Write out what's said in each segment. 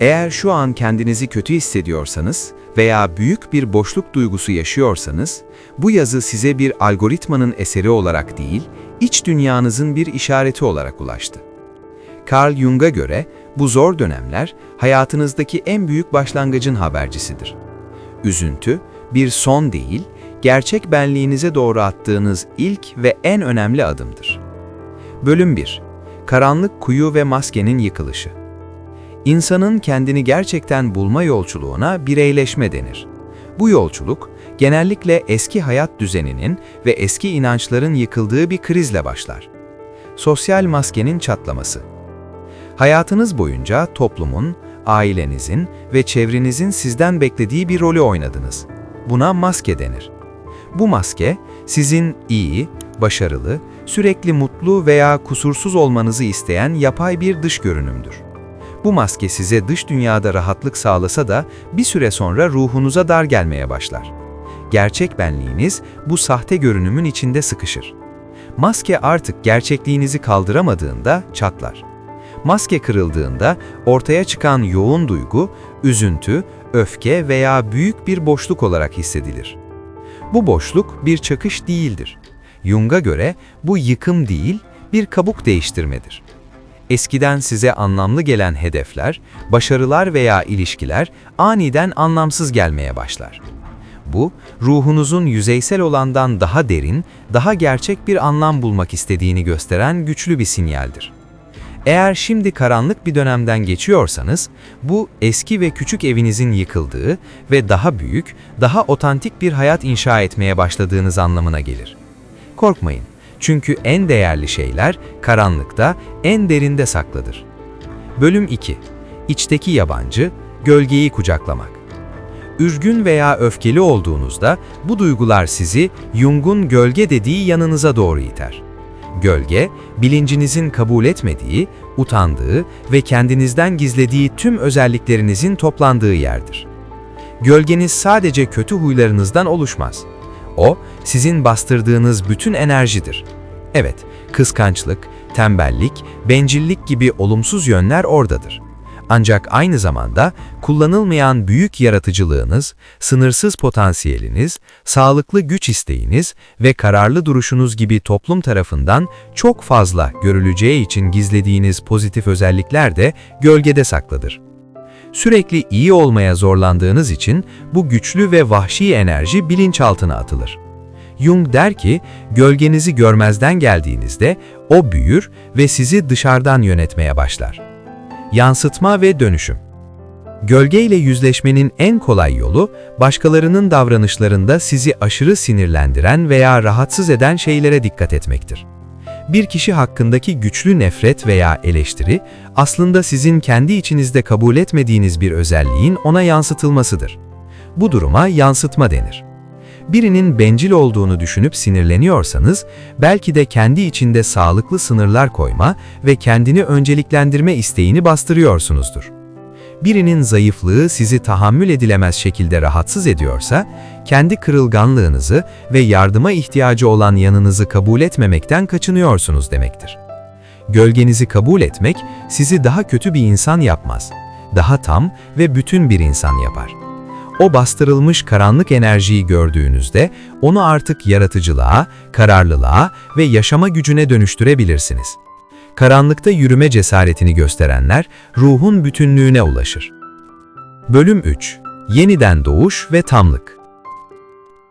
Eğer şu an kendinizi kötü hissediyorsanız veya büyük bir boşluk duygusu yaşıyorsanız, bu yazı size bir algoritmanın eseri olarak değil, iç dünyanızın bir işareti olarak ulaştı. Carl Jung'a göre bu zor dönemler hayatınızdaki en büyük başlangıcın habercisidir. Üzüntü, bir son değil, gerçek benliğinize doğru attığınız ilk ve en önemli adımdır. Bölüm 1 Karanlık kuyu ve maskenin yıkılışı İnsanın kendini gerçekten bulma yolculuğuna bireyleşme denir. Bu yolculuk, genellikle eski hayat düzeninin ve eski inançların yıkıldığı bir krizle başlar. Sosyal maskenin çatlaması Hayatınız boyunca toplumun, ailenizin ve çevrenizin sizden beklediği bir rolü oynadınız. Buna maske denir. Bu maske, sizin iyi, başarılı, sürekli mutlu veya kusursuz olmanızı isteyen yapay bir dış görünümdür. Bu maske size dış dünyada rahatlık sağlasa da bir süre sonra ruhunuza dar gelmeye başlar. Gerçek benliğiniz bu sahte görünümün içinde sıkışır. Maske artık gerçekliğinizi kaldıramadığında çatlar. Maske kırıldığında ortaya çıkan yoğun duygu, üzüntü, öfke veya büyük bir boşluk olarak hissedilir. Bu boşluk bir çakış değildir. Jung'a göre bu yıkım değil, bir kabuk değiştirmedir. Eskiden size anlamlı gelen hedefler, başarılar veya ilişkiler aniden anlamsız gelmeye başlar. Bu, ruhunuzun yüzeysel olandan daha derin, daha gerçek bir anlam bulmak istediğini gösteren güçlü bir sinyaldir. Eğer şimdi karanlık bir dönemden geçiyorsanız, bu eski ve küçük evinizin yıkıldığı ve daha büyük, daha otantik bir hayat inşa etmeye başladığınız anlamına gelir. Korkmayın, çünkü en değerli şeyler karanlıkta, en derinde saklıdır. Bölüm 2 İçteki yabancı, gölgeyi kucaklamak. Üzgün veya öfkeli olduğunuzda bu duygular sizi Jung'un gölge dediği yanınıza doğru iter. Gölge, bilincinizin kabul etmediği, utandığı ve kendinizden gizlediği tüm özelliklerinizin toplandığı yerdir. Gölgeniz sadece kötü huylarınızdan oluşmaz. O, sizin bastırdığınız bütün enerjidir. Evet, kıskançlık, tembellik, bencillik gibi olumsuz yönler oradadır. Ancak aynı zamanda kullanılmayan büyük yaratıcılığınız, sınırsız potansiyeliniz, sağlıklı güç isteğiniz ve kararlı duruşunuz gibi toplum tarafından çok fazla görüleceği için gizlediğiniz pozitif özellikler de gölgede saklıdır. Sürekli iyi olmaya zorlandığınız için bu güçlü ve vahşi enerji bilinçaltına atılır. Jung der ki, gölgenizi görmezden geldiğinizde o büyür ve sizi dışarıdan yönetmeye başlar. Yansıtma ve dönüşüm Gölge ile yüzleşmenin en kolay yolu, başkalarının davranışlarında sizi aşırı sinirlendiren veya rahatsız eden şeylere dikkat etmektir. Bir kişi hakkındaki güçlü nefret veya eleştiri, aslında sizin kendi içinizde kabul etmediğiniz bir özelliğin ona yansıtılmasıdır. Bu duruma yansıtma denir. Birinin bencil olduğunu düşünüp sinirleniyorsanız, belki de kendi içinde sağlıklı sınırlar koyma ve kendini önceliklendirme isteğini bastırıyorsunuzdur. Birinin zayıflığı sizi tahammül edilemez şekilde rahatsız ediyorsa, kendi kırılganlığınızı ve yardıma ihtiyacı olan yanınızı kabul etmemekten kaçınıyorsunuz demektir. Gölgenizi kabul etmek sizi daha kötü bir insan yapmaz. Daha tam ve bütün bir insan yapar. O bastırılmış karanlık enerjiyi gördüğünüzde onu artık yaratıcılığa, kararlılığa ve yaşama gücüne dönüştürebilirsiniz. Karanlıkta yürüme cesaretini gösterenler ruhun bütünlüğüne ulaşır. Bölüm 3 Yeniden doğuş ve tamlık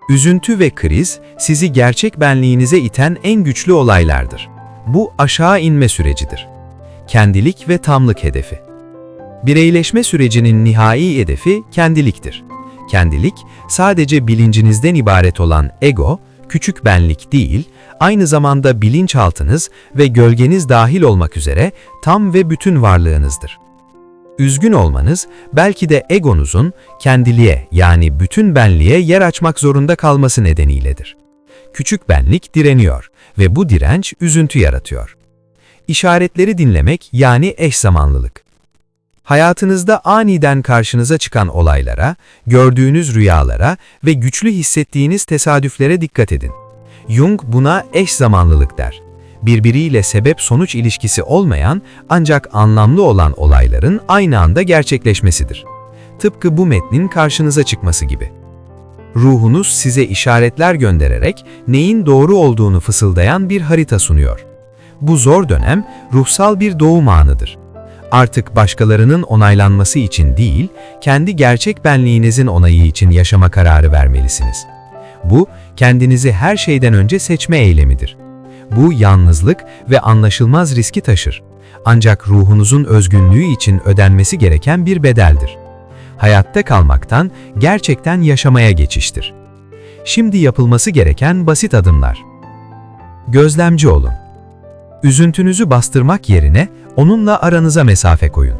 Üzüntü ve kriz sizi gerçek benliğinize iten en güçlü olaylardır. Bu aşağı inme sürecidir. Kendilik ve tamlık hedefi. Bireyleşme sürecinin nihai hedefi kendiliktir. Kendilik, sadece bilincinizden ibaret olan ego, küçük benlik değil, aynı zamanda bilinçaltınız ve gölgeniz dahil olmak üzere tam ve bütün varlığınızdır. Üzgün olmanız belki de egonuzun kendiliğe yani bütün benliğe yer açmak zorunda kalması nedeniyledir. Küçük benlik direniyor ve bu direnç üzüntü yaratıyor. İşaretleri dinlemek yani eş zamanlılık. Hayatınızda aniden karşınıza çıkan olaylara, gördüğünüz rüyalara ve güçlü hissettiğiniz tesadüflere dikkat edin. Jung buna eş zamanlılık der. birbiriyle sebep-sonuç ilişkisi olmayan ancak anlamlı olan olayların aynı anda gerçekleşmesidir. Tıpkı bu metnin karşınıza çıkması gibi. Ruhunuz size işaretler göndererek neyin doğru olduğunu fısıldayan bir harita sunuyor. Bu zor dönem ruhsal bir doğum anıdır. Artık başkalarının onaylanması için değil, kendi gerçek benliğinizin onayı için yaşama kararı vermelisiniz. Bu, kendinizi her şeyden önce seçme eylemidir. Bu yalnızlık ve anlaşılmaz riski taşır. Ancak ruhunuzun özgünlüğü için ödenmesi gereken bir bedeldir. Hayatta kalmaktan gerçekten yaşamaya geçiştir. Şimdi yapılması gereken basit adımlar. Gözlemci olun. Üzüntünüzü bastırmak yerine onunla aranıza mesafe koyun.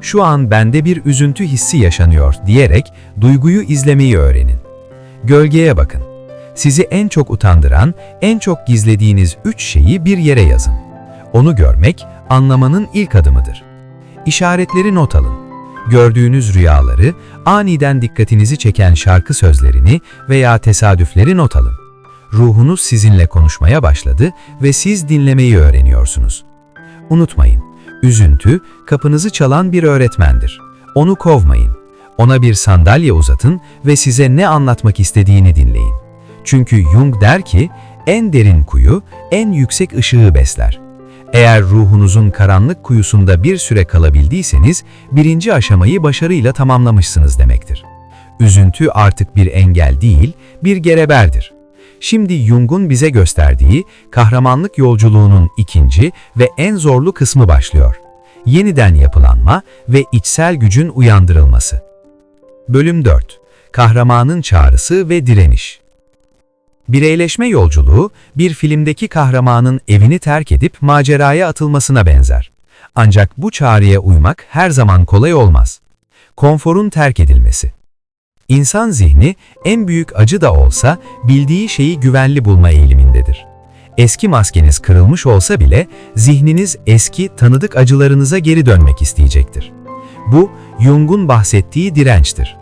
Şu an bende bir üzüntü hissi yaşanıyor diyerek duyguyu izlemeyi öğrenin. Gölgeye bakın. Sizi en çok utandıran, en çok gizlediğiniz üç şeyi bir yere yazın. Onu görmek, anlamanın ilk adımıdır. İşaretleri not alın. Gördüğünüz rüyaları, aniden dikkatinizi çeken şarkı sözlerini veya tesadüfleri not alın. Ruhunuz sizinle konuşmaya başladı ve siz dinlemeyi öğreniyorsunuz. Unutmayın, üzüntü kapınızı çalan bir öğretmendir. Onu kovmayın. Ona bir sandalye uzatın ve size ne anlatmak istediğini dinleyin. Çünkü Jung der ki, en derin kuyu, en yüksek ışığı besler. Eğer ruhunuzun karanlık kuyusunda bir süre kalabildiyseniz, birinci aşamayı başarıyla tamamlamışsınız demektir. Üzüntü artık bir engel değil, bir gereberdir. Şimdi Jung'un bize gösterdiği kahramanlık yolculuğunun ikinci ve en zorlu kısmı başlıyor. Yeniden yapılanma ve içsel gücün uyandırılması. Bölüm 4. Kahramanın çağrısı ve direniş. Bireyleşme yolculuğu, bir filmdeki kahramanın evini terk edip maceraya atılmasına benzer. Ancak bu çağrıya uymak her zaman kolay olmaz. Konforun terk edilmesi. İnsan zihni en büyük acı da olsa bildiği şeyi güvenli bulma eğilimindedir. Eski maskeniz kırılmış olsa bile zihniniz eski tanıdık acılarınıza geri dönmek isteyecektir. Bu Jung'un bahsettiği dirençtir.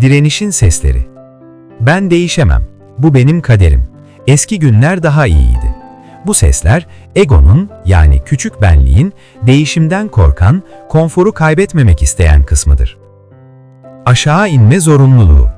Direnişin sesleri. Ben değişemem. Bu benim kaderim. Eski günler daha iyiydi. Bu sesler egonun yani küçük benliğin değişimden korkan, konforu kaybetmemek isteyen kısmıdır. Aşağı inme zorunluluğu.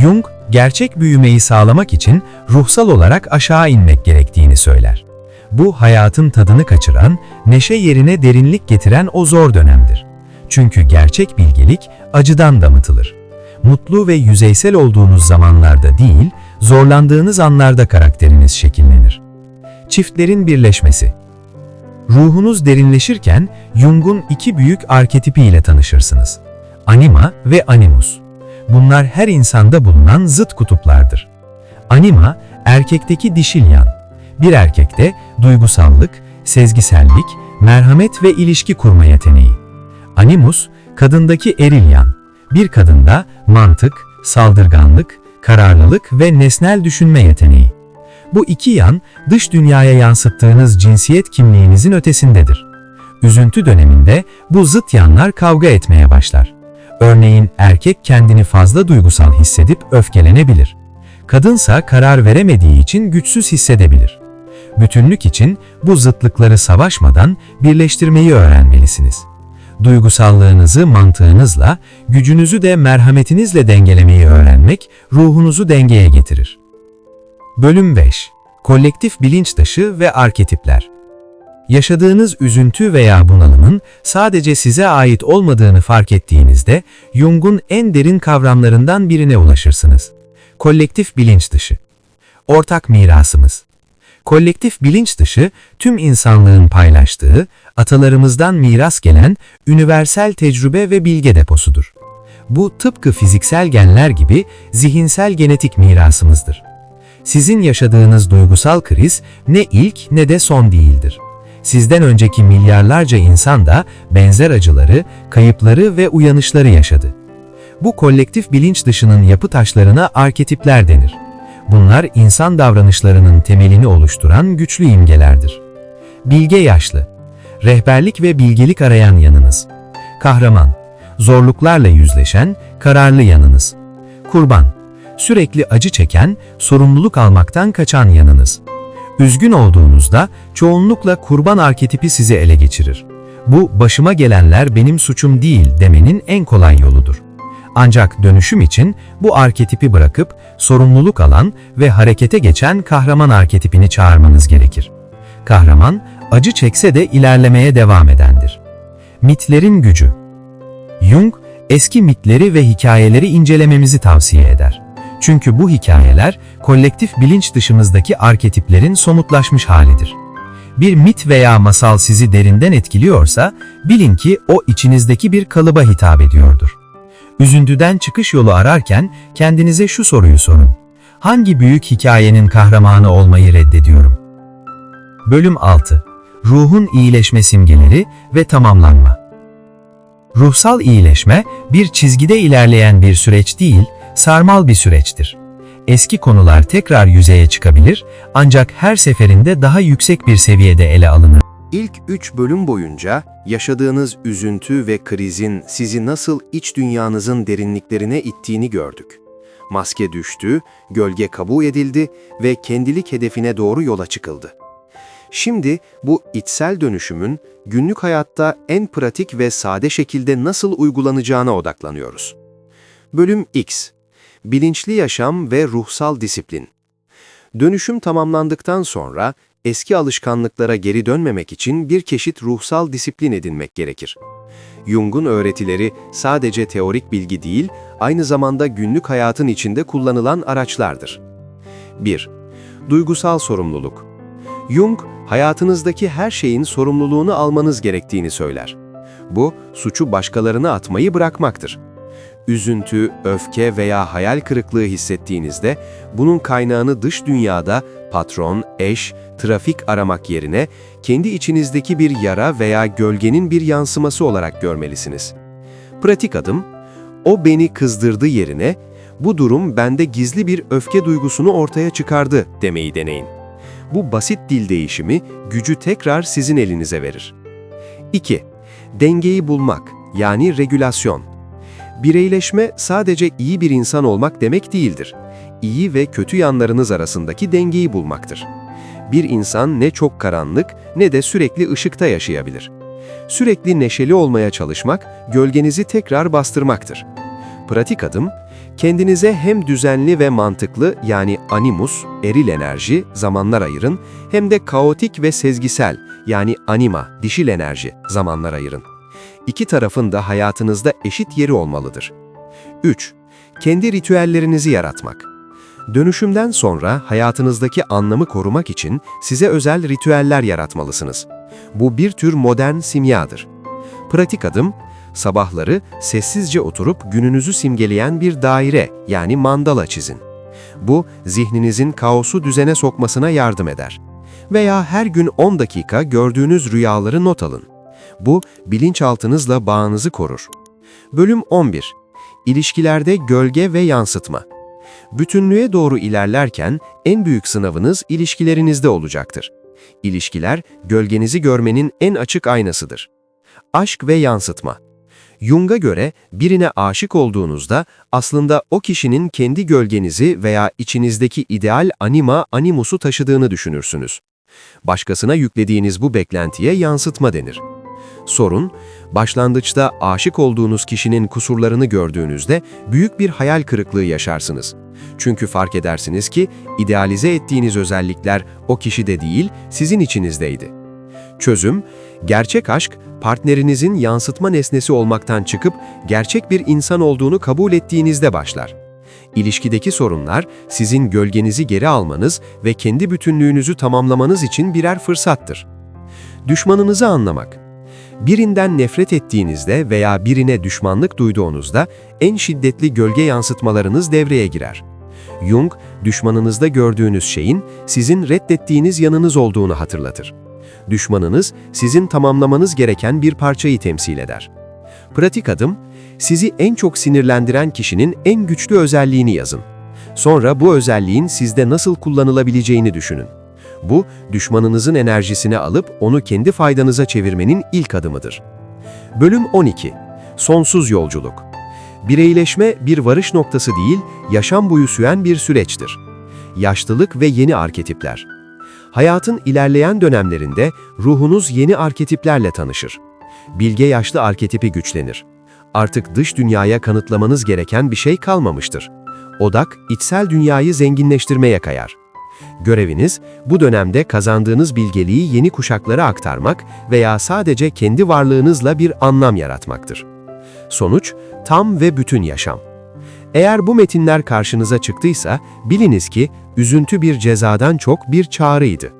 Jung, gerçek büyümeyi sağlamak için ruhsal olarak aşağı inmek gerektiğini söyler. Bu hayatın tadını kaçıran, neşe yerine derinlik getiren o zor dönemdir. Çünkü gerçek bilgelik acıdan damıtılır. Mutlu ve yüzeysel olduğunuz zamanlarda değil, zorlandığınız anlarda karakteriniz şekillenir. Çiftlerin birleşmesi. Ruhunuz derinleşirken Jung'un iki büyük arketipi ile tanışırsınız anima ve animus. Bunlar her insanda bulunan zıt kutuplardır. Anima, erkekteki dişil yan. Bir erkekte duygusallık, sezgisellik, merhamet ve ilişki kurma yeteneği. Animus, kadındaki eril yan. Bir kadında mantık, saldırganlık, kararlılık ve nesnel düşünme yeteneği. Bu iki yan, dış dünyaya yansıttığınız cinsiyet kimliğinizin ötesindedir. Üzüntü döneminde bu zıt yanlar kavga etmeye başlar. Örneğin erkek kendini fazla duygusal hissedip öfkelenebilir. Kadınsa karar veremediği için güçsüz hissedebilir. Bütünlük için bu zıtlıkları savaşmadan birleştirmeyi öğrenmelisiniz. Duygusallığınızı mantığınızla, gücünüzü de merhametinizle dengelemeyi öğrenmek ruhunuzu dengeye getirir. Bölüm 5 Kolektif bilinç dışı ve arketipler Yaşadığınız üzüntü veya bunalımın sadece size ait olmadığını fark ettiğinizde Jung'un en derin kavramlarından birine ulaşırsınız. Kolektif bilinç dışı. Ortak mirasımız. Kolektif bilinç dışı tüm insanlığın paylaştığı, atalarımızdan miras gelen üniversel tecrübe ve bilge deposudur. Bu tıpkı fiziksel genler gibi zihinsel genetik mirasımızdır. Sizin yaşadığınız duygusal kriz ne ilk ne de son değildir sizden önceki milyarlarca insan da benzer acıları, kayıpları ve uyanışları yaşadı. Bu kolektif bilinç dışının yapı taşlarına arketipler denir. Bunlar insan davranışlarının temelini oluşturan güçlü imgelerdir. Bilge yaşlı, rehberlik ve bilgelik arayan yanınız. Kahraman, zorluklarla yüzleşen, kararlı yanınız. Kurban, sürekli acı çeken, sorumluluk almaktan kaçan yanınız. Üzgün olduğunuzda çoğunlukla kurban arketipi sizi ele geçirir. Bu başıma gelenler benim suçum değil demenin en kolay yoludur. Ancak dönüşüm için bu arketipi bırakıp sorumluluk alan ve harekete geçen kahraman arketipini çağırmanız gerekir. Kahraman acı çekse de ilerlemeye devam edendir. Mitlerin gücü Jung, eski mitleri ve hikayeleri incelememizi tavsiye eder. Çünkü bu hikayeler, kolektif bilinç dışımızdaki arketiplerin somutlaşmış halidir. Bir mit veya masal sizi derinden etkiliyorsa, bilin ki o içinizdeki bir kalıba hitap ediyordur. Üzüntüden çıkış yolu ararken kendinize şu soruyu sorun. Hangi büyük hikayenin kahramanı olmayı reddediyorum? Bölüm 6 Ruhun iyileşme simgeleri ve tamamlanma Ruhsal iyileşme, bir çizgide ilerleyen bir süreç değil, sarmal bir süreçtir. Eski konular tekrar yüzeye çıkabilir, ancak her seferinde daha yüksek bir seviyede ele alınır. İlk 3 bölüm boyunca yaşadığınız üzüntü ve krizin sizi nasıl iç dünyanızın derinliklerine ittiğini gördük. Maske düştü, gölge kabul edildi ve kendilik hedefine doğru yola çıkıldı. Şimdi bu içsel dönüşümün günlük hayatta en pratik ve sade şekilde nasıl uygulanacağına odaklanıyoruz. Bölüm X Bilinçli yaşam ve ruhsal disiplin. Dönüşüm tamamlandıktan sonra eski alışkanlıklara geri dönmemek için bir çeşit ruhsal disiplin edinmek gerekir. Jung'un öğretileri sadece teorik bilgi değil, aynı zamanda günlük hayatın içinde kullanılan araçlardır. 1. Duygusal sorumluluk. Jung, hayatınızdaki her şeyin sorumluluğunu almanız gerektiğini söyler. Bu, suçu başkalarına atmayı bırakmaktır. Üzüntü, öfke veya hayal kırıklığı hissettiğinizde bunun kaynağını dış dünyada patron, eş, trafik aramak yerine kendi içinizdeki bir yara veya gölgenin bir yansıması olarak görmelisiniz. Pratik adım, o beni kızdırdı yerine bu durum bende gizli bir öfke duygusunu ortaya çıkardı demeyi deneyin. Bu basit dil değişimi gücü tekrar sizin elinize verir. 2. Dengeyi bulmak yani regülasyon. Bireyleşme sadece iyi bir insan olmak demek değildir. İyi ve kötü yanlarınız arasındaki dengeyi bulmaktır. Bir insan ne çok karanlık ne de sürekli ışıkta yaşayabilir. Sürekli neşeli olmaya çalışmak, gölgenizi tekrar bastırmaktır. Pratik adım, kendinize hem düzenli ve mantıklı yani animus, eril enerji, zamanlar ayırın, hem de kaotik ve sezgisel yani anima, dişil enerji, zamanlar ayırın. İki tarafın da hayatınızda eşit yeri olmalıdır. 3. Kendi ritüellerinizi yaratmak. Dönüşümden sonra hayatınızdaki anlamı korumak için size özel ritüeller yaratmalısınız. Bu bir tür modern simyadır. Pratik adım, sabahları sessizce oturup gününüzü simgeleyen bir daire yani mandala çizin. Bu, zihninizin kaosu düzene sokmasına yardım eder. Veya her gün 10 dakika gördüğünüz rüyaları not alın. Bu, bilinçaltınızla bağınızı korur. Bölüm 11. İlişkilerde gölge ve yansıtma. Bütünlüğe doğru ilerlerken en büyük sınavınız ilişkilerinizde olacaktır. İlişkiler, gölgenizi görmenin en açık aynasıdır. Aşk ve yansıtma. Jung'a göre birine aşık olduğunuzda aslında o kişinin kendi gölgenizi veya içinizdeki ideal anima animusu taşıdığını düşünürsünüz. Başkasına yüklediğiniz bu beklentiye yansıtma denir. Sorun, başlangıçta aşık olduğunuz kişinin kusurlarını gördüğünüzde büyük bir hayal kırıklığı yaşarsınız. Çünkü fark edersiniz ki idealize ettiğiniz özellikler o kişide değil, sizin içinizdeydi. Çözüm, gerçek aşk, partnerinizin yansıtma nesnesi olmaktan çıkıp gerçek bir insan olduğunu kabul ettiğinizde başlar. İlişkideki sorunlar sizin gölgenizi geri almanız ve kendi bütünlüğünüzü tamamlamanız için birer fırsattır. Düşmanınızı anlamak Birinden nefret ettiğinizde veya birine düşmanlık duyduğunuzda en şiddetli gölge yansıtmalarınız devreye girer. Jung, düşmanınızda gördüğünüz şeyin sizin reddettiğiniz yanınız olduğunu hatırlatır. Düşmanınız, sizin tamamlamanız gereken bir parçayı temsil eder. Pratik adım, sizi en çok sinirlendiren kişinin en güçlü özelliğini yazın. Sonra bu özelliğin sizde nasıl kullanılabileceğini düşünün. Bu, düşmanınızın enerjisini alıp onu kendi faydanıza çevirmenin ilk adımıdır. Bölüm 12 Sonsuz Yolculuk Bireyleşme bir varış noktası değil, yaşam boyu süren bir süreçtir. Yaşlılık ve yeni arketipler Hayatın ilerleyen dönemlerinde ruhunuz yeni arketiplerle tanışır. Bilge yaşlı arketipi güçlenir. Artık dış dünyaya kanıtlamanız gereken bir şey kalmamıştır. Odak, içsel dünyayı zenginleştirmeye kayar. Göreviniz, bu dönemde kazandığınız bilgeliği yeni kuşaklara aktarmak veya sadece kendi varlığınızla bir anlam yaratmaktır. Sonuç, tam ve bütün yaşam. Eğer bu metinler karşınıza çıktıysa, biliniz ki üzüntü bir cezadan çok bir çağrıydı.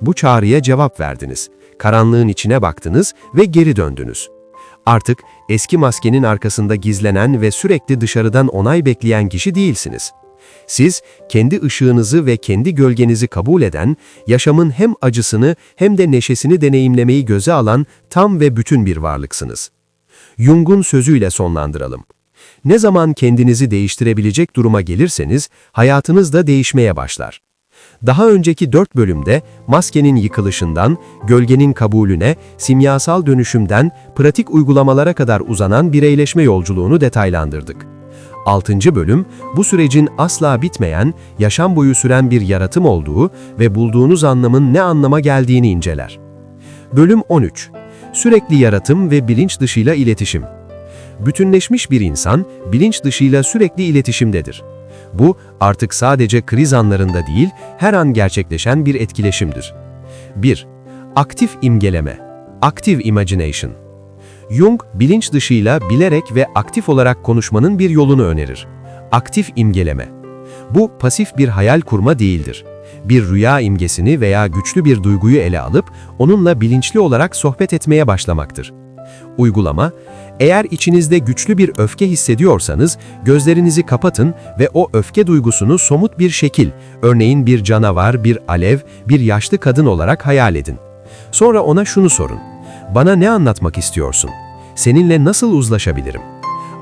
Bu çağrıya cevap verdiniz. Karanlığın içine baktınız ve geri döndünüz. Artık eski maskenin arkasında gizlenen ve sürekli dışarıdan onay bekleyen kişi değilsiniz. Siz kendi ışığınızı ve kendi gölgenizi kabul eden, yaşamın hem acısını hem de neşesini deneyimlemeyi göze alan tam ve bütün bir varlıksınız. Jung'un sözüyle sonlandıralım. Ne zaman kendinizi değiştirebilecek duruma gelirseniz, hayatınız da değişmeye başlar. Daha önceki dört bölümde maskenin yıkılışından, gölgenin kabulüne, simyasal dönüşümden, pratik uygulamalara kadar uzanan bireyleşme yolculuğunu detaylandırdık. 6. bölüm, bu sürecin asla bitmeyen, yaşam boyu süren bir yaratım olduğu ve bulduğunuz anlamın ne anlama geldiğini inceler. Bölüm 13. Sürekli yaratım ve bilinç dışıyla iletişim. Bütünleşmiş bir insan, bilinç dışıyla sürekli iletişimdedir. Bu, artık sadece kriz anlarında değil, her an gerçekleşen bir etkileşimdir. 1. Aktif imgeleme. Active imagination. Jung, bilinç dışıyla bilerek ve aktif olarak konuşmanın bir yolunu önerir. Aktif imgeleme. Bu, pasif bir hayal kurma değildir. Bir rüya imgesini veya güçlü bir duyguyu ele alıp, onunla bilinçli olarak sohbet etmeye başlamaktır. Uygulama, eğer içinizde güçlü bir öfke hissediyorsanız, gözlerinizi kapatın ve o öfke duygusunu somut bir şekil, örneğin bir canavar, bir alev, bir yaşlı kadın olarak hayal edin. Sonra ona şunu sorun. Bana ne anlatmak istiyorsun? Seninle nasıl uzlaşabilirim?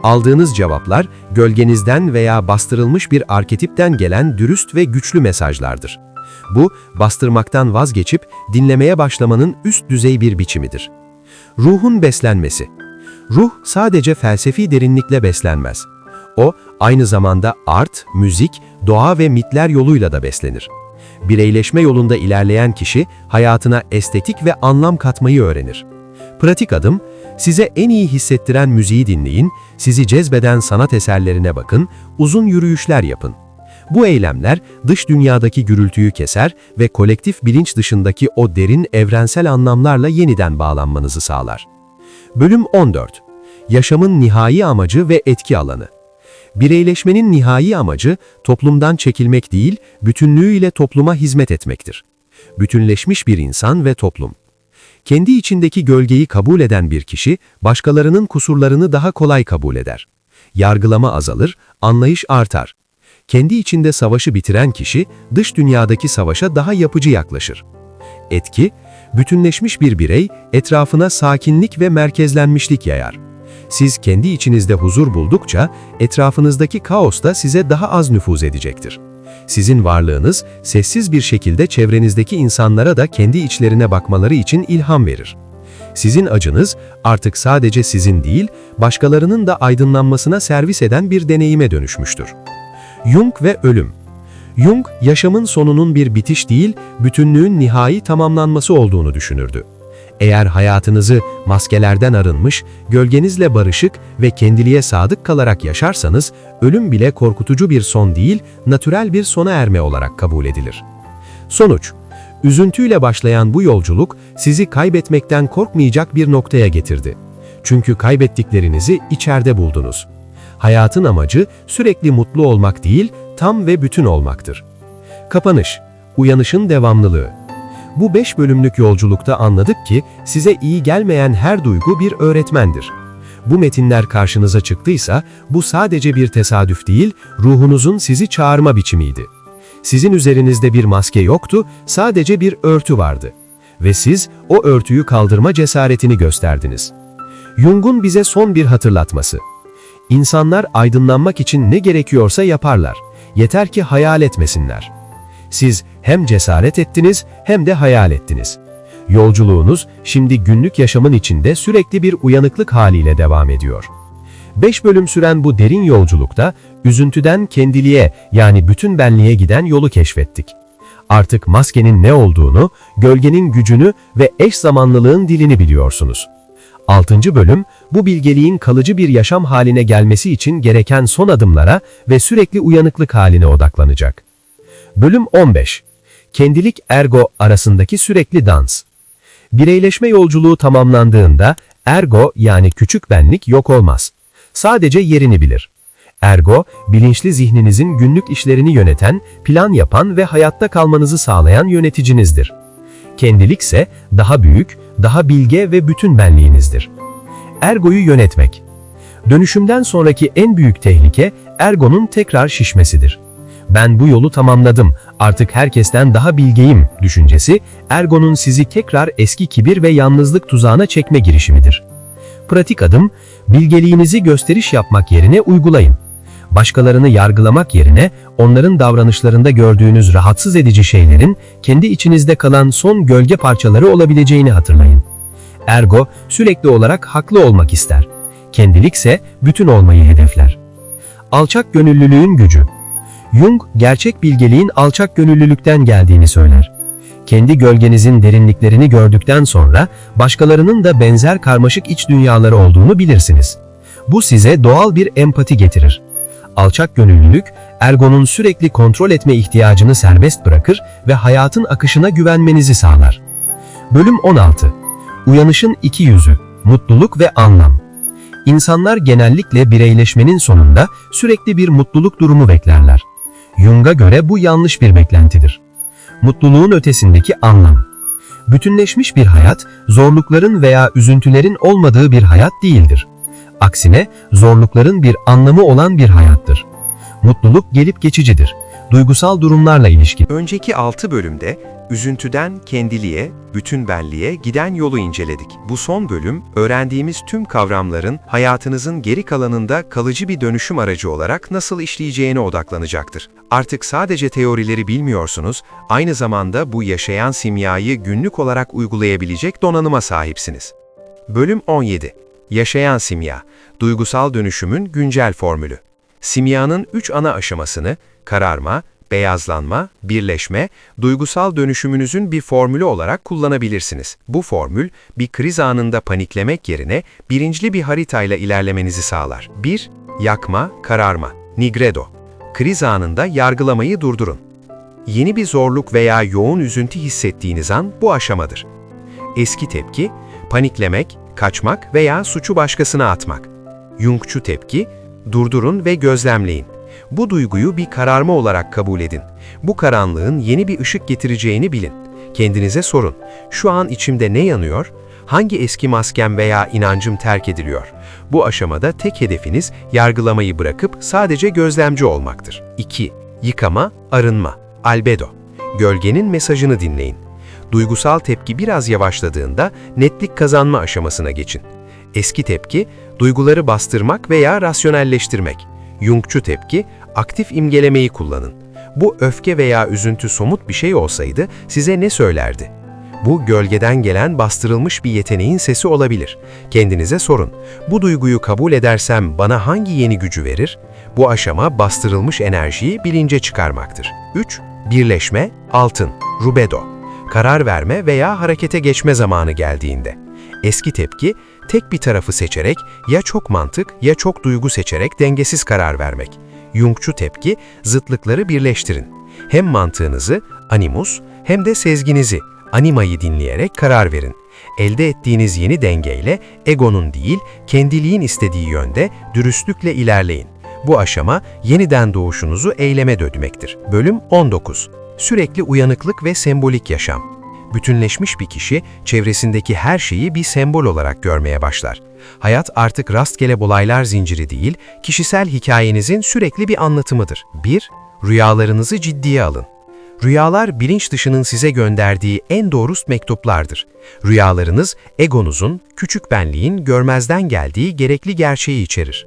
Aldığınız cevaplar, gölgenizden veya bastırılmış bir arketipten gelen dürüst ve güçlü mesajlardır. Bu, bastırmaktan vazgeçip dinlemeye başlamanın üst düzey bir biçimidir. Ruhun beslenmesi. Ruh sadece felsefi derinlikle beslenmez. O, aynı zamanda art, müzik, doğa ve mitler yoluyla da beslenir. Bireyleşme yolunda ilerleyen kişi, hayatına estetik ve anlam katmayı öğrenir. Pratik adım, size en iyi hissettiren müziği dinleyin, sizi cezbeden sanat eserlerine bakın, uzun yürüyüşler yapın. Bu eylemler dış dünyadaki gürültüyü keser ve kolektif bilinç dışındaki o derin evrensel anlamlarla yeniden bağlanmanızı sağlar. Bölüm 14. Yaşamın nihai amacı ve etki alanı. Bireyleşmenin nihai amacı toplumdan çekilmek değil, bütünlüğüyle topluma hizmet etmektir. Bütünleşmiş bir insan ve toplum. Kendi içindeki gölgeyi kabul eden bir kişi, başkalarının kusurlarını daha kolay kabul eder. Yargılama azalır, anlayış artar. Kendi içinde savaşı bitiren kişi, dış dünyadaki savaşa daha yapıcı yaklaşır. Etki, bütünleşmiş bir birey, etrafına sakinlik ve merkezlenmişlik yayar. Siz kendi içinizde huzur buldukça, etrafınızdaki kaos da size daha az nüfuz edecektir. Sizin varlığınız, sessiz bir şekilde çevrenizdeki insanlara da kendi içlerine bakmaları için ilham verir. Sizin acınız, artık sadece sizin değil, başkalarının da aydınlanmasına servis eden bir deneyime dönüşmüştür. Jung ve ölüm Jung, yaşamın sonunun bir bitiş değil, bütünlüğün nihai tamamlanması olduğunu düşünürdü. Eğer hayatınızı maskelerden arınmış, gölgenizle barışık ve kendiliğe sadık kalarak yaşarsanız, ölüm bile korkutucu bir son değil, natürel bir sona erme olarak kabul edilir. Sonuç, üzüntüyle başlayan bu yolculuk sizi kaybetmekten korkmayacak bir noktaya getirdi. Çünkü kaybettiklerinizi içeride buldunuz. Hayatın amacı sürekli mutlu olmak değil, tam ve bütün olmaktır. Kapanış, uyanışın devamlılığı. Bu beş bölümlük yolculukta anladık ki size iyi gelmeyen her duygu bir öğretmendir. Bu metinler karşınıza çıktıysa bu sadece bir tesadüf değil, ruhunuzun sizi çağırma biçimiydi. Sizin üzerinizde bir maske yoktu, sadece bir örtü vardı. Ve siz o örtüyü kaldırma cesaretini gösterdiniz. Jung'un bize son bir hatırlatması. İnsanlar aydınlanmak için ne gerekiyorsa yaparlar. Yeter ki hayal etmesinler. Siz hem cesaret ettiniz hem de hayal ettiniz. Yolculuğunuz şimdi günlük yaşamın içinde sürekli bir uyanıklık haliyle devam ediyor. 5 bölüm süren bu derin yolculukta üzüntüden kendiliğe yani bütün benliğe giden yolu keşfettik. Artık maskenin ne olduğunu, gölgenin gücünü ve eş zamanlılığın dilini biliyorsunuz. 6. bölüm, bu bilgeliğin kalıcı bir yaşam haline gelmesi için gereken son adımlara ve sürekli uyanıklık haline odaklanacak. Bölüm 15. Kendilik ergo arasındaki sürekli dans. Bireyleşme yolculuğu tamamlandığında ergo yani küçük benlik yok olmaz. Sadece yerini bilir. Ergo, bilinçli zihninizin günlük işlerini yöneten, plan yapan ve hayatta kalmanızı sağlayan yöneticinizdir. Kendilikse daha büyük, daha bilge ve bütün benliğinizdir. Ergoyu yönetmek. Dönüşümden sonraki en büyük tehlike ergonun tekrar şişmesidir. Ben bu yolu tamamladım, artık herkesten daha bilgeyim düşüncesi, ergonun sizi tekrar eski kibir ve yalnızlık tuzağına çekme girişimidir. Pratik adım, bilgeliğinizi gösteriş yapmak yerine uygulayın. Başkalarını yargılamak yerine onların davranışlarında gördüğünüz rahatsız edici şeylerin kendi içinizde kalan son gölge parçaları olabileceğini hatırlayın. Ergo sürekli olarak haklı olmak ister. Kendilikse bütün olmayı hedefler. Alçak gönüllülüğün gücü. Jung, gerçek bilgeliğin alçak gönüllülükten geldiğini söyler. Kendi gölgenizin derinliklerini gördükten sonra başkalarının da benzer karmaşık iç dünyaları olduğunu bilirsiniz. Bu size doğal bir empati getirir. Alçak gönüllülük, ergonun sürekli kontrol etme ihtiyacını serbest bırakır ve hayatın akışına güvenmenizi sağlar. Bölüm 16. Uyanışın iki yüzü, mutluluk ve anlam. İnsanlar genellikle bireyleşmenin sonunda sürekli bir mutluluk durumu beklerler. Jung'a göre bu yanlış bir beklentidir. Mutluluğun ötesindeki anlam. Bütünleşmiş bir hayat, zorlukların veya üzüntülerin olmadığı bir hayat değildir. Aksine zorlukların bir anlamı olan bir hayattır. Mutluluk gelip geçicidir. Duygusal durumlarla ilişkili. Önceki 6 bölümde üzüntüden kendiliğe, bütün benliğe giden yolu inceledik. Bu son bölüm, öğrendiğimiz tüm kavramların hayatınızın geri kalanında kalıcı bir dönüşüm aracı olarak nasıl işleyeceğine odaklanacaktır. Artık sadece teorileri bilmiyorsunuz, aynı zamanda bu yaşayan simyayı günlük olarak uygulayabilecek donanıma sahipsiniz. Bölüm 17. Yaşayan simya, duygusal dönüşümün güncel formülü. Simyanın üç ana aşamasını, kararma, beyazlanma, birleşme, duygusal dönüşümünüzün bir formülü olarak kullanabilirsiniz. Bu formül, bir kriz anında paniklemek yerine birincili bir haritayla ilerlemenizi sağlar. 1. Yakma, kararma, nigredo. Kriz anında yargılamayı durdurun. Yeni bir zorluk veya yoğun üzüntü hissettiğiniz an bu aşamadır. Eski tepki, paniklemek, kaçmak veya suçu başkasına atmak. Jungçu tepki, durdurun ve gözlemleyin. Bu duyguyu bir kararma olarak kabul edin. Bu karanlığın yeni bir ışık getireceğini bilin. Kendinize sorun. Şu an içimde ne yanıyor? Hangi eski maskem veya inancım terk ediliyor? Bu aşamada tek hedefiniz yargılamayı bırakıp sadece gözlemci olmaktır. 2. Yıkama, arınma. Albedo. Gölgenin mesajını dinleyin. Duygusal tepki biraz yavaşladığında netlik kazanma aşamasına geçin. Eski tepki, duyguları bastırmak veya rasyonelleştirmek. Jungçu tepki, aktif imgelemeyi kullanın. Bu öfke veya üzüntü somut bir şey olsaydı size ne söylerdi? Bu gölgeden gelen bastırılmış bir yeteneğin sesi olabilir. Kendinize sorun. Bu duyguyu kabul edersem bana hangi yeni gücü verir? Bu aşama bastırılmış enerjiyi bilince çıkarmaktır. 3. Birleşme, altın, rubedo. Karar verme veya harekete geçme zamanı geldiğinde. Eski tepki, tek bir tarafı seçerek ya çok mantık ya çok duygu seçerek dengesiz karar vermek. Jungçu tepki, zıtlıkları birleştirin. Hem mantığınızı, animus, hem de sezginizi, animayı dinleyerek karar verin. Elde ettiğiniz yeni dengeyle egonun değil, kendiliğin istediği yönde dürüstlükle ilerleyin. Bu aşama yeniden doğuşunuzu eyleme dökmektir. Bölüm 19. Sürekli uyanıklık ve sembolik yaşam. Bütünleşmiş bir kişi, çevresindeki her şeyi bir sembol olarak görmeye başlar. Hayat artık rastgele olaylar zinciri değil, kişisel hikayenizin sürekli bir anlatımıdır. 1. Rüyalarınızı ciddiye alın. Rüyalar bilinç dışının size gönderdiği en doğru mektuplardır. Rüyalarınız, egonuzun, küçük benliğin görmezden geldiği gerekli gerçeği içerir.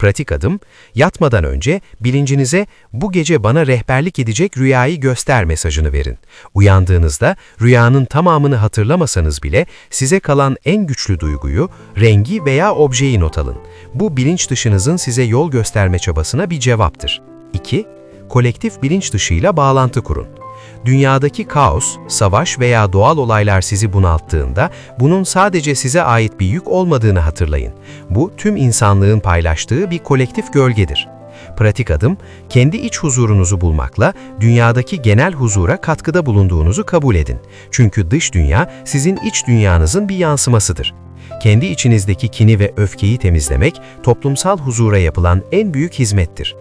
Pratik adım, yatmadan önce bilincinize bu gece bana rehberlik edecek rüyayı göster mesajını verin. Uyandığınızda rüyanın tamamını hatırlamasanız bile size kalan en güçlü duyguyu, rengi veya objeyi not alın. Bu bilinç dışınızın size yol gösterme çabasına bir cevaptır. 2. Kolektif bilinç dışıyla bağlantı kurun. Dünyadaki kaos, savaş veya doğal olaylar sizi bunalttığında bunun sadece size ait bir yük olmadığını hatırlayın. Bu tüm insanlığın paylaştığı bir kolektif gölgedir. Pratik adım, kendi iç huzurunuzu bulmakla dünyadaki genel huzura katkıda bulunduğunuzu kabul edin. Çünkü dış dünya sizin iç dünyanızın bir yansımasıdır. Kendi içinizdeki kini ve öfkeyi temizlemek toplumsal huzura yapılan en büyük hizmettir.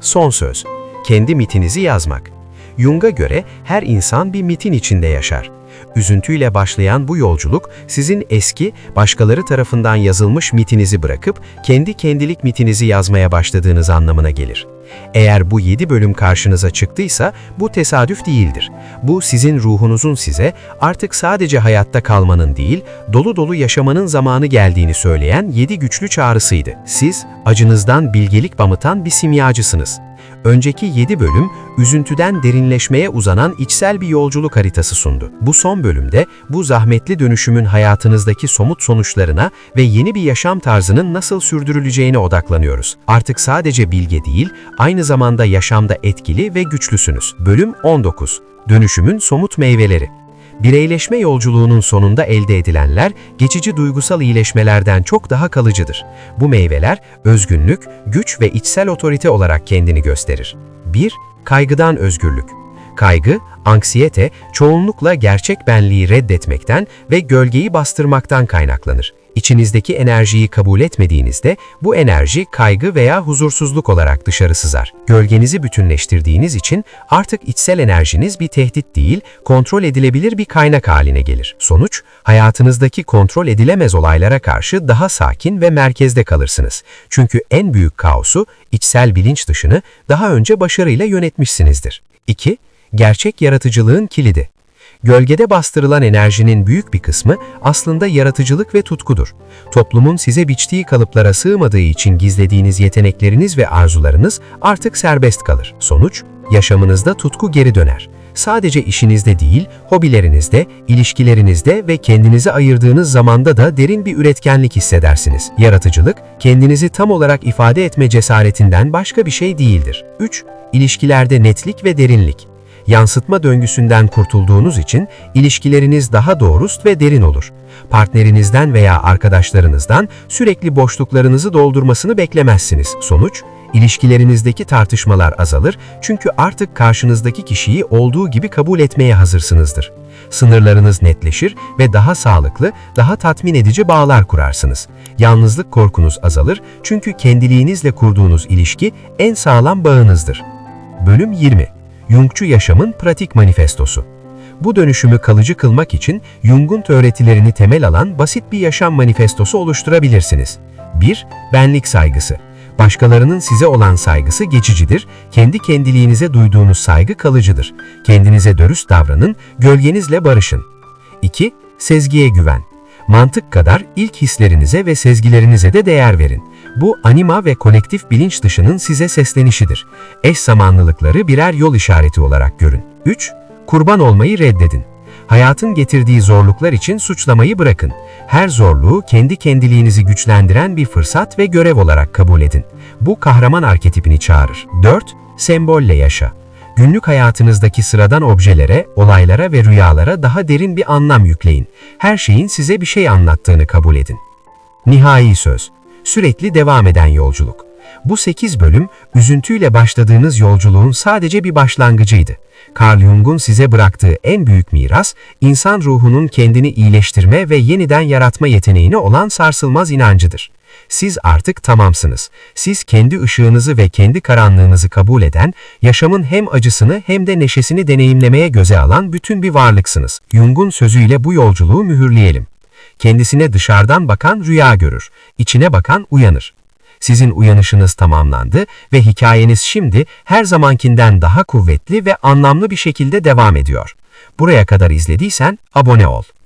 Son söz, kendi mitinizi yazmak. Jung'a göre her insan bir mitin içinde yaşar. Üzüntüyle başlayan bu yolculuk sizin eski, başkaları tarafından yazılmış mitinizi bırakıp kendi kendilik mitinizi yazmaya başladığınız anlamına gelir. Eğer bu 7 bölüm karşınıza çıktıysa bu tesadüf değildir. Bu sizin ruhunuzun size artık sadece hayatta kalmanın değil, dolu dolu yaşamanın zamanı geldiğini söyleyen 7 güçlü çağrısıydı. Siz acınızdan bilgelik bamıtan bir simyacısınız. Önceki 7 bölüm, üzüntüden derinleşmeye uzanan içsel bir yolculuk haritası sundu. Bu son bölümde, bu zahmetli dönüşümün hayatınızdaki somut sonuçlarına ve yeni bir yaşam tarzının nasıl sürdürüleceğine odaklanıyoruz. Artık sadece bilge değil, aynı zamanda yaşamda etkili ve güçlüsünüz. Bölüm 19. Dönüşümün somut meyveleri. Bireyleşme yolculuğunun sonunda elde edilenler, geçici duygusal iyileşmelerden çok daha kalıcıdır. Bu meyveler, özgünlük, güç ve içsel otorite olarak kendini gösterir. 1. Kaygıdan özgürlük. Kaygı, anksiyete, çoğunlukla gerçek benliği reddetmekten ve gölgeyi bastırmaktan kaynaklanır. İçinizdeki enerjiyi kabul etmediğinizde bu enerji kaygı veya huzursuzluk olarak dışarı sızar. Gölgenizi bütünleştirdiğiniz için artık içsel enerjiniz bir tehdit değil, kontrol edilebilir bir kaynak haline gelir. Sonuç, hayatınızdaki kontrol edilemez olaylara karşı daha sakin ve merkezde kalırsınız. Çünkü en büyük kaosu, içsel bilinç dışını daha önce başarıyla yönetmişsinizdir. 2. Gerçek yaratıcılığın kilidi. Gölgede bastırılan enerjinin büyük bir kısmı aslında yaratıcılık ve tutkudur. Toplumun size biçtiği kalıplara sığmadığı için gizlediğiniz yetenekleriniz ve arzularınız artık serbest kalır. Sonuç, yaşamınızda tutku geri döner. Sadece işinizde değil, hobilerinizde, ilişkilerinizde ve kendinize ayırdığınız zamanda da derin bir üretkenlik hissedersiniz. Yaratıcılık, kendinizi tam olarak ifade etme cesaretinden başka bir şey değildir. 3. İlişkilerde netlik ve derinlik yansıtma döngüsünden kurtulduğunuz için ilişkileriniz daha doğrust ve derin olur. Partnerinizden veya arkadaşlarınızdan sürekli boşluklarınızı doldurmasını beklemezsiniz. Sonuç, ilişkilerinizdeki tartışmalar azalır çünkü artık karşınızdaki kişiyi olduğu gibi kabul etmeye hazırsınızdır. Sınırlarınız netleşir ve daha sağlıklı, daha tatmin edici bağlar kurarsınız. Yalnızlık korkunuz azalır çünkü kendiliğinizle kurduğunuz ilişki en sağlam bağınızdır. Bölüm 20 Jungçu Yaşamın Pratik Manifestosu. Bu dönüşümü kalıcı kılmak için Jung'un öğretilerini temel alan basit bir yaşam manifestosu oluşturabilirsiniz. 1. Benlik saygısı. Başkalarının size olan saygısı geçicidir, kendi kendiliğinize duyduğunuz saygı kalıcıdır. Kendinize dürüst davranın, gölgenizle barışın. 2. Sezgiye güven. Mantık kadar ilk hislerinize ve sezgilerinize de değer verin. Bu anima ve kolektif bilinç dışının size seslenişidir. Eş zamanlılıkları birer yol işareti olarak görün. 3. Kurban olmayı reddedin. Hayatın getirdiği zorluklar için suçlamayı bırakın. Her zorluğu kendi kendiliğinizi güçlendiren bir fırsat ve görev olarak kabul edin. Bu kahraman arketipini çağırır. 4. Sembolle yaşa. Günlük hayatınızdaki sıradan objelere, olaylara ve rüyalara daha derin bir anlam yükleyin. Her şeyin size bir şey anlattığını kabul edin. Nihai söz sürekli devam eden yolculuk. Bu 8 bölüm, üzüntüyle başladığınız yolculuğun sadece bir başlangıcıydı. Carl Jung'un size bıraktığı en büyük miras, insan ruhunun kendini iyileştirme ve yeniden yaratma yeteneğine olan sarsılmaz inancıdır. Siz artık tamamsınız. Siz kendi ışığınızı ve kendi karanlığınızı kabul eden, yaşamın hem acısını hem de neşesini deneyimlemeye göze alan bütün bir varlıksınız. Jung'un sözüyle bu yolculuğu mühürleyelim. Kendisine dışarıdan bakan rüya görür, içine bakan uyanır. Sizin uyanışınız tamamlandı ve hikayeniz şimdi her zamankinden daha kuvvetli ve anlamlı bir şekilde devam ediyor. Buraya kadar izlediysen abone ol.